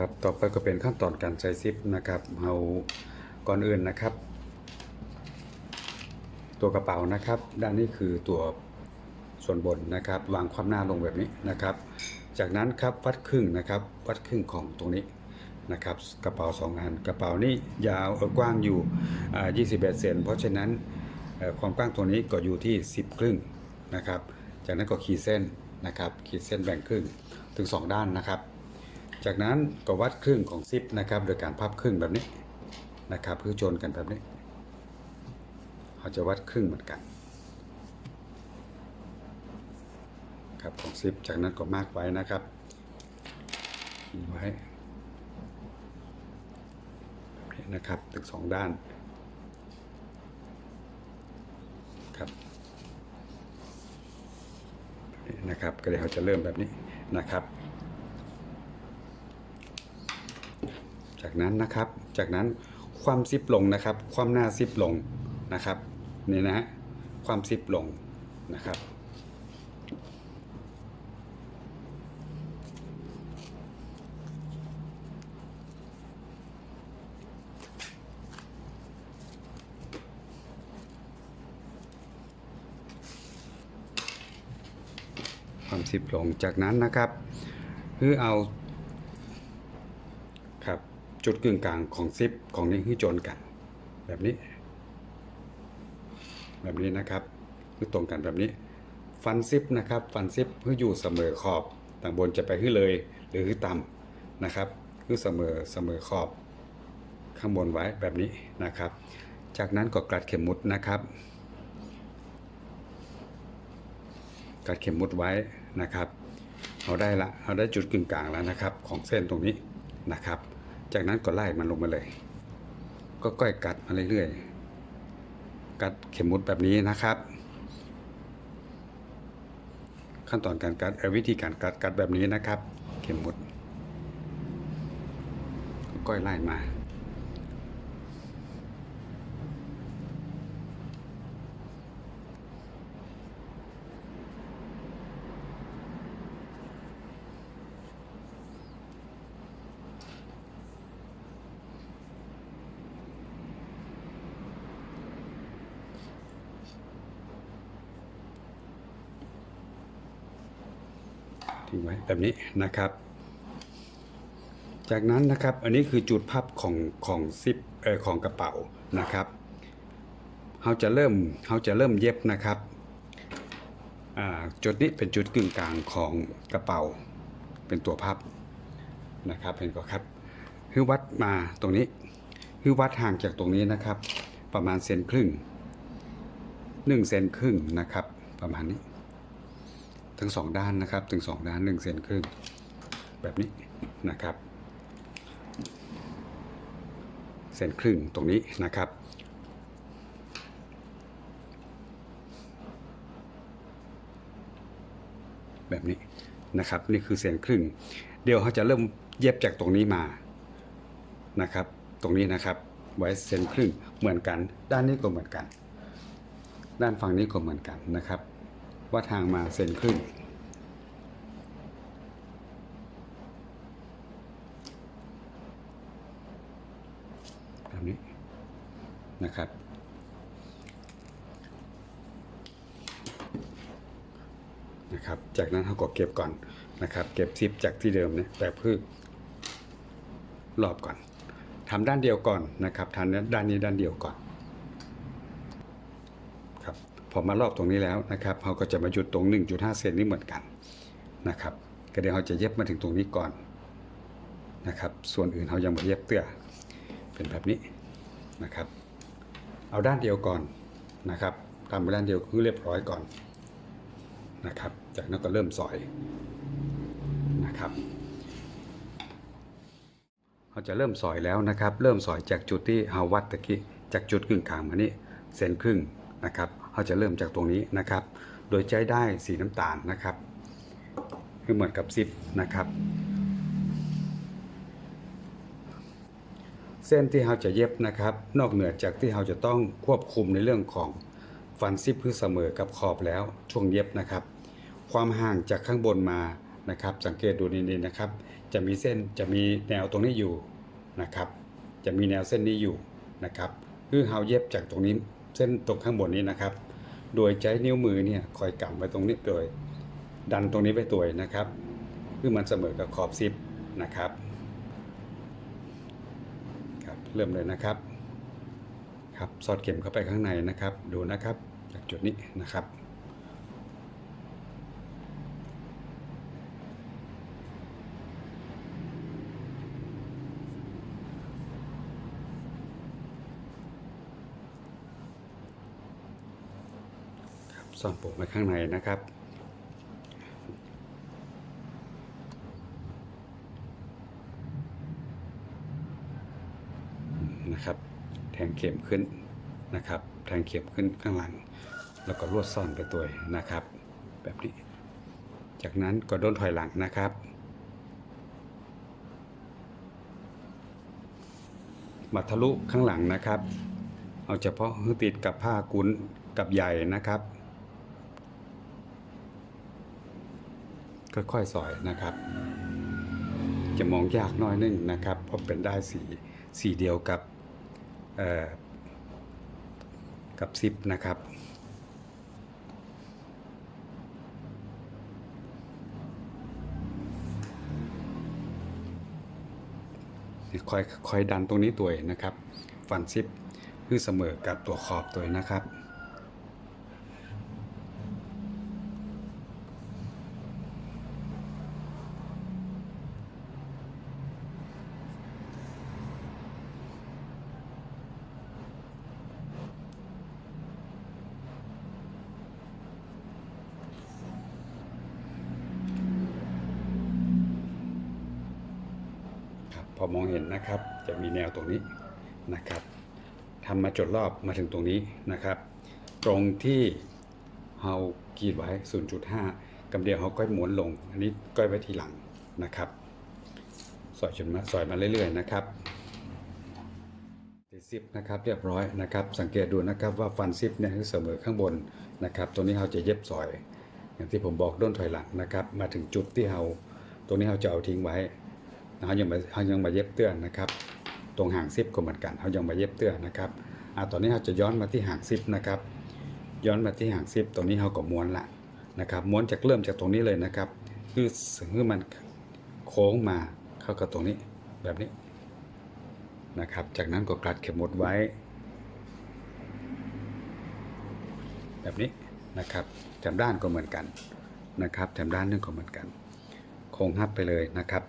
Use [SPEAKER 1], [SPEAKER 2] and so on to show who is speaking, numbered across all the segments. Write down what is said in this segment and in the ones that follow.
[SPEAKER 1] ครับต่อไปก็เป็นขั้นตอนการใช้ซิปนะครับเราก่อนอื่นนะครับ ตัวกระเป๋านะครับ ด้านนี้คือตัวส่วนบนนะครับ วางความหน้าลงแบบนี้นะครับ จากนั้นครับวัดครึ่งนะครับ วัดครึ่งของตรงนี้นะครับ กระเป๋าสองอันกระเป๋านี้ยาวกว้างอยู่21เซนเพราะฉะนั้นความกว้างตัวนี้ก็อยู่ที่ 10 ครึ่งนะครับ จากนั้นก็ขีดเส้นนะครับ ขีดเส้นแบ่งครึ่งถึง 2 ด้านนะครับ จากนั้นก็วัดครึ่งของซิปนะครับ โดยการพับครึ่งแบบนี้นะครับเพื่อจนกันแบบนี้เขาจะวัดครึ่งเหมือนกัน ครับของซิปจากนั้นก็มากไว้นะครับขีไว้แบบนี้นะครับถึงสองด้านครับนะครับก็เดี๋ยวเขาจะเริ่มแบบนี้นะครับ จากนั้นนะครับ จากนั้นความซิปลงนะครับ ความหน้าซิปลงนะครับนี่นะฮะความซิปลงนะครับ ความซิปลงจากนั้นนะครับคือเอา จุดกึ่งกลางของซิปของนี้คือโจนกัน แบบนี้ แบบนี้นะครับคือตรงกันแบบนี้ ฟันซิปนะครับ ฟันซิปเพื่ออยู่เสมอขอบต่างบนจะไปขึ้นเลยหรือขึ้นต่ำนะครับคือเสมอเสมอขอบข้างบนไว้แบบนี้นะครับ จากนั้นก็กลัดเข็มมุดนะครับกลัดเข็มมุดไว้นะครับ เอาได้ละ เอาได้จุดกึ่งกลางแล้วนะครับ ของเส้นตรงนี้นะครับ จากนั้นก็ไล่มันลงมาเลย ก็ก้อยกัดมาเรื่อยๆ กัดเข็มมุดแบบนี้นะครับ ขั้นตอนการกัดวิธีการกัดกัดแบบนี้นะครับ เข็มมุดก้อยไล่มา ทิ้งไว้แบบนี้นะครับ จากนั้นนะครับอันนี้คือจุดพับของของซิปเออของกระเป๋านะครับเขาจะเริ่มเขาจะเริ่มเย็บนะครับจุดนี้เป็นจุดกึ่งกลางของกระเป๋าเป็นตัวพับนะครับเห็นก็ครับคือวัดมาตรงนี้คือวัดห่างจากตรงนี้นะครับ ประมาณเซนครึ่งหนึ่งเซนครึ่งนะครับ ประมาณนี้ ทั้งสองด้านนะครับถึงสองด้านหนึ่งเซนครึ่งแบบนี้นะครับเซนครึ่งตรงนี้นะครับแบบนี้นะครับนี่คือเซนครึ่ง เดี๋ยวเขาจะเริ่มเย็บจากตรงนี้มานะครับ ตรงนี้นะครับไว้เซนครึ่งเหมือนกัน ด้านนี้ก็เหมือนกัน ด้านฝั่งนี้ก็เหมือนกันนะครับ ว่าทางมาเซนครึ่งแบบนี้นะครับนะครับ จากนั้นเขาก็เก็บก่อนนะครับ เก็บซิปจากที่เดิมเนี่ยแต่พืชรอบก่อนทำด้านเดียวก่อนนะครับทำด้านนี้ด้านเดียวก่อน อมารอบตรงนี้แล้วนะครับเขาก็จะมาหยุดตรง 1.5 เซนนี้เหมือนกันนะครับก็เดี๋ยวเขาจะเย็บมาถึงตรงนี้ก่อนนะครับ ส่วนอื่นเขายังไม่เย็บเตื้อเป็นแบบนี้นะครับ เอาด้านเดียวก่อนนะครับทำไปด้านเดียวคือเรียบร้อยก่อนนะครับ จากนั้นก็เริ่มสอยนะครับเขาจะเริ่มสอยแล้วนะครับ เริ่มสอยจากจุดที่เฮาวัดตะกี้จากจุดกึ่งกลางมานี่เซนครึ่งนะครับ เขาจะเริ่มจากตรงนี้นะครับ โดยใช้ได้สีน้ำตาลนะครับคือเหมือนกับซิปนะครับ เส้นที่เราจะเย็บนะครับ นอกเหนือจากที่เราจะต้องควบคุมในเรื่องของฟันซิปเพื่อเสมอกับขอบแล้วช่วงเย็บนะครับ ความห่างจากข้างบนมานะครับ สังเกตดูนี่ๆนะครับ จะมีเส้นจะมีแนวตรงนี้อยู่นะครับ จะมีแนวเส้นนี้อยู่นะครับ คือเฮาเย็บจากตรงนี้เส้นตรงข้างบนนี้นะครับ โดยใช้นิ้วมือเนี่ยคอยกำไว้ตรงนี้โดย ดันตรงนี้ไปตัวนะครับคือมันเสมอกับขอบซิปนะครับครับเริ่มเลยนะครับครับสอดเข็มเข้าไปข้างในนะครับ ดูนะครับจากจุดนี้นะครับ ซ่อนปลูกไว้ข้างในนะครับ นะครับ แทงเข็มขึ้นนะครับ แทงเข็มขึ้นข้างหลัง แล้วก็ลวดซ่อนไปตัวนะครับ แบบนี้ จากนั้นก็โดนถอยหลังนะครับ มาทะลุข้างหลังนะครับ เอาเฉพาะติดกับผ้ากุ้นกับใหญ่นะครับ ค่อยๆสอยนะครับ จะมองยากน้อยนึงนะครับเพราะเป็นได้สีสีเดียวกับกับซิปนะครับคอยคอยดันตรงนี้ตัวเองนะครับ ฟันซิปคือเสมอกับตัวขอบตัวนะครับ พอมองเห็นนะครับ จะมีแนวตรงนี้นะครับทำมาจดรอบมาถึงตรงนี้นะครับ ตรงที่เฮากรีดไว้ 0.5กำเดียวเฮาก้อยม้วนลง อันนี้ก้อยไว้ทีหลังนะครับสอยจนมาสอยมาเรื่อยๆนะครับติดซิปนะครับเรียบร้อยนะครับ สังเกตดูนะครับว่าฟันซิปเนี่ยคือเสมอข้างบนนะครับตรงนี้เราจะเย็บสอย อย่างที่ผมบอกด้นถอยหลังนะครับ มาถึงจุดที่เราตรงนี้เราจะเอาทิ้งไว้ เขายังมาเขายังมาเย็บเตื้อนนะครับ ตรงหางซิปก็เหมือนกันเขายังมาเย็บเตื้อนนะครับอ่าตอนนี้เราจะย้อนมาที่หางซิปนะครับ ย้อนมาที่หางซิปตรงนี้เขาก็ม้วนละนะครับ ม้วนจากเริ่มจากตรงนี้เลยนะครับ คือคือมันโค้งมาเข้ากับตรงนี้แบบนี้นะครับ จากนั้นก็กลัดเข็มหมดไว้ แบบนี้นะครับแถมด้านก็เหมือนกันนะครับแถมด้านนึงก็เหมือนกัน โค้งหับไปเลยนะครับ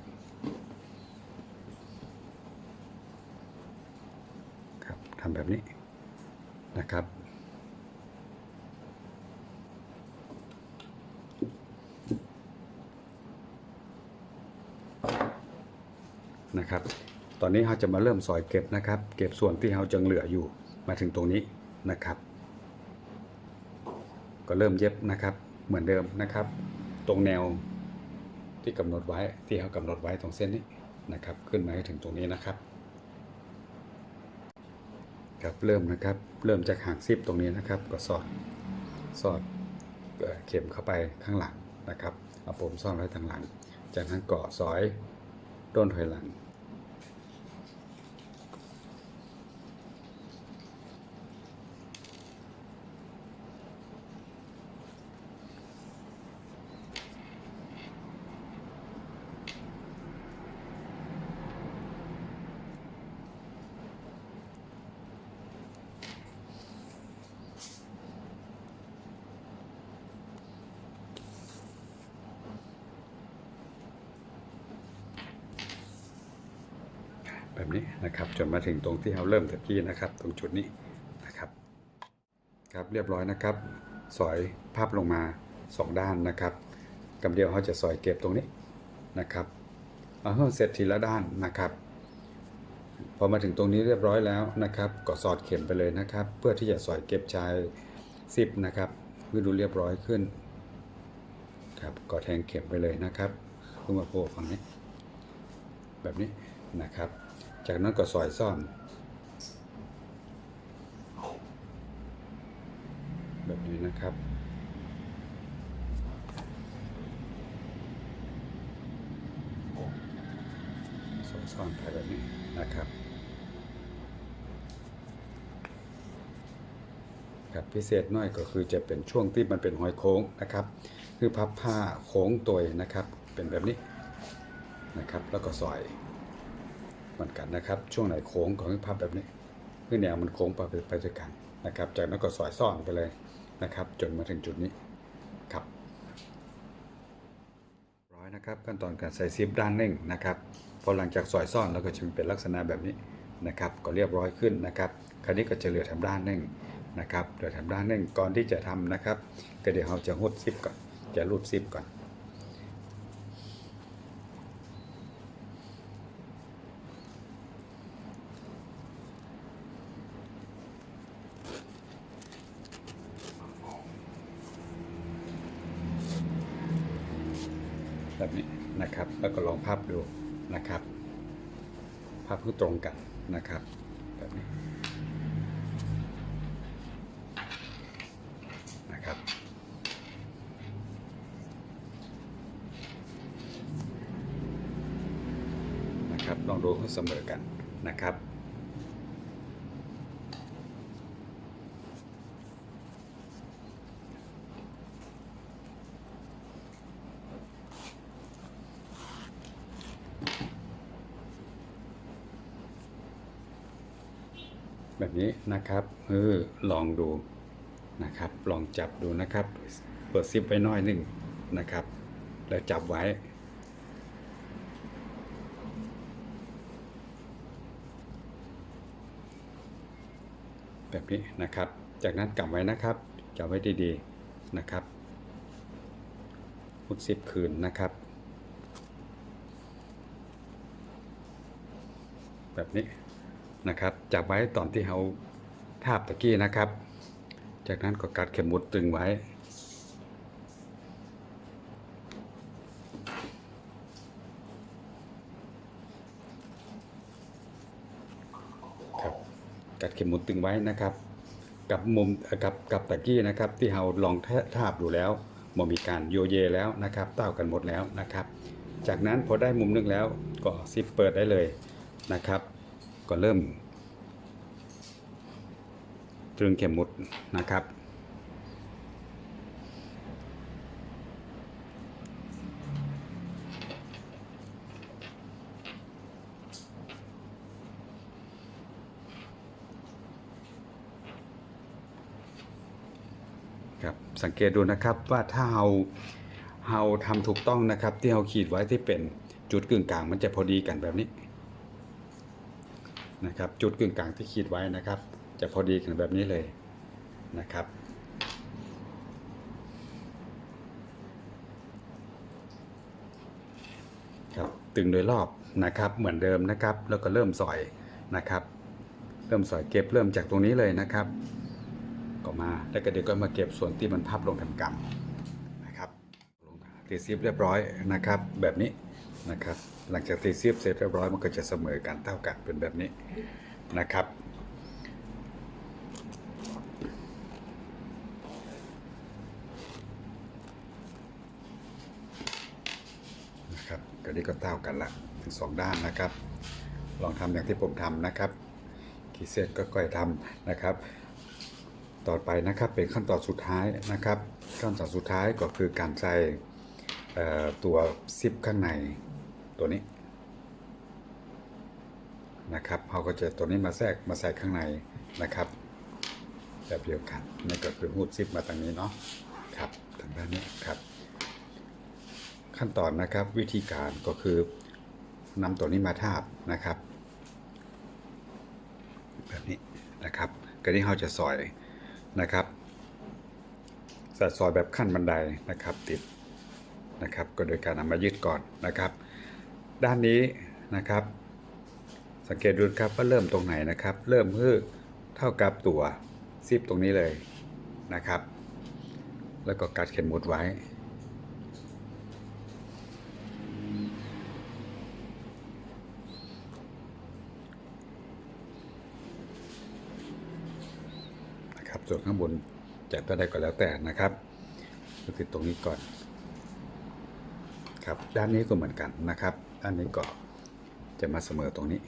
[SPEAKER 1] ครับทำ แบบนี้นะครับ นะครับ ตอนนี้เราจะมาเริ่มซอยเก็บนะครับ เก็บส่วนที่เราจังเหลืออยู่มาถึงตรงนี้นะครับ ก็เริ่มเย็บนะครับเหมือนเดิมนะครับ ตรงแนวที่กำหนดไว้ที่เรากำหนดไว้ตรงเส้นนี้นะครับ ขึ้นมาให้ถึงตรงนี้นะครับ ครับเริ่มนะครับ เริ่มจากหางซิปตรงนี้นะครับ ก็สอดสอดเเข็มเข้าไปข้างหลังนะครับเอาผมซ่อนไว้ทางหลัง จากนั้นก่อสอยต้นถอยหลัง แบบนี้นะครับจนมาถึงตรงที่เราเริ่มตะกี้นะครับ ตรงจุดนี้นะครับครับเรียบร้อยนะครับ สอยภาพลงมาสองด้านนะครับกำเดียวเขาจะสอยเก็บตรงนี้นะครับเอาห้เสร็จทีละด้านนะครับพอมาถึงตรงนี้เรียบร้อยแล้วนะครับก็สอดเข็มไปเลยนะครับ เพื่อที่จะสอยเก็บชายซิปนะครับเพื่อดูเรียบร้อยขึ้นครับก็แทงเข็มไปเลยนะครับเพื่อมาโผล่ฝั่งนี้ แบบนี้นะครับ จากนั้นก็ซอยซ่อนแบบนี้นะครับ สอดซ่อนไปแบบนี้นะครับครับพิเศษน้อยก็คือจะเป็นช่วงที่มันเป็นหอยโค้งนะครับ คือพับผ้าโค้งตัวนะครับ เป็นแบบนี้นะครับ แล้วก็ซอย เหมือนกันนะครับ ช่วงไหนโค้งก็ให้พับแบบนี้คือแนวมันโค้งไปไปด้วยกันนะครับ จากนั้นก็ซอยซ่อนไปเลยนะครับ จนมาถึงจุดนี้ครับร้อยนะครับขั้นตอนการใส่ซิปด้านหนึ่งนะครับพอหลังจากสอยซ่อนแล้วก็จะเป็นลักษณะแบบนี้นะครับ ก็เรียบร้อยขึ้นนะครับ คราวนี้ก็จะเหลือทำด้านหนึ่งนะครับเหลือทำด้านหนึ่งก่อนที่จะทำนะครับ ก็เดี๋ยวเราจะหดซิปก่อนจะรูดซิปก่อน แบบนี้นะครับ แล้วก็ลองพับดูนะครับพับเพื่อตรงกันนะครับ แบบนี้นะครับนะครับลองดูให้เสมอกันนะครับ นี้นะครับเออลองดูนะครับ ลองจับดูนะครับ เปิดซิปไว้น้อยหนึ่งนะครับ แล้วจับไว้ แบบนี้นะครับ จากนั้นกลับไว้นะครับจับไว้ดีๆนะครับพุดซิปคืนนะครับ แบบนี้ นะครับจับไว้ตอนที่เราทาบตะกี้นะครับ จากนั้นก็กัดเข็มหมุดตึงไว้ ครับกัดเข็มหมุดตึงไว้นะครับ กับมุมกับกับตะกี้นะครับ ที่เราลองทะทาบดูแล้วมมีการโยเยแล้วนะครับเต้ากันหมดแล้วนะครับ จากนั้นพอได้มุมนึงแล้วก็ซิปเปิดได้เลยนะครับ ก็เริ่มตรึงเข็มมุดนะครับ ครับสังเกตดูนะครับว่าถ้าเราเราทำถูกต้องนะครับ ที่เราขีดไว้ที่เป็นจุดกึ่งกลางมันจะพอดีกันแบบนี้ นะครับจุดกึ่งกลางที่ขีดไว้นะครับ จะพอดีกันแบบนี้เลยนะครับ ครับตึงโดยรอบนะครับเหมือนเดิมนะครับ แล้วก็เริ่มสอยนะครับ เริ่มสอยเก็บเริ่มจากตรงนี้เลยนะครับ ก็มาแล้วก็เดี๋ยวก็มาเก็บส่วนที่มันพับลงทำกรรมนะครับลงตีซิปเรียบร้อยนะครับ แบบนี้นะครับ หลังจากตีซิปเสร็จเรียบร้อยมันก็จะเสมอกันเท่ากันเป็นแบบนี้นะครับ นะครับก็นี้ก็เท่ากันละทั้งสองด้านนะครับ ลองทำอย่างที่ผมทำนะครับขีดเส้นก็ค่อยทำนะครับ ต่อไปนะครับเป็นขั้นตอนสุดท้ายนะครับ ขั้นตอนสุดท้ายก็คือการใส่ตัวซิปข้างใน ตัวนี้นะครับเราก็จะตัวนี้มาแทรกมาใส่ข้างในนะครับแบบเดียวกันนี่ก็คือหูดซิปมาทางนี้เนาะครับทางด้านนี้ครับ ขั้นตอนนะครับวิธีการก็คือนำตัวนี้มาทาบนะครับ แบบนี้นะครับก็ที่เราจะซอยนะครับสัดซอยแบบขั้นบันไดนะครับติดนะครับ ก็โดยการนำมายึดก่อนนะครับ ด้านนี้นะครับ สังเกตดูครับว่าเริ่มตรงไหนนะครับ เริ่มคือเท่ากับตัวซิปตรงนี้เลยนะครับ แล้วก็กัดเข็มหมุดไว้ นะครับ ส่วนข้างบนจะตัวใดก็แล้วแต่นะครับก็ติดตรงนี้ก่อน ครับ ด้านนี้ก็เหมือนกันนะครับ ด้านนี้ก็จะมาเสมอตรงนี้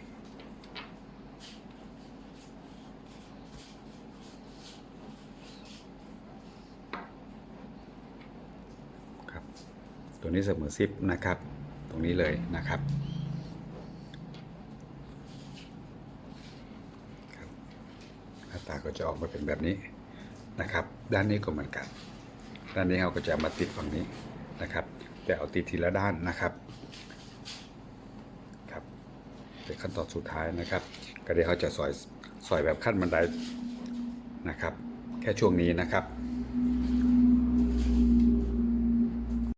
[SPEAKER 1] ครับ ตัวนี้เสมอซิปนะครับ ตรงนี้เลยนะครับหน้าตาก็จะออกมาเป็นแบบนี้นะครับ ด้านนี้ก็เหมือนกัน ด้านนี้เราก็จะมาติดฝั่งนี้นะครับ แต่เอาติดทีละด้านนะครับ เป็นขั้นตอนสุดท้ายนะครับ ก็เดี๋ยวเขาจะซอยซอยแบบขั้นบันไดนะครับ แค่ช่วงนี้นะครับ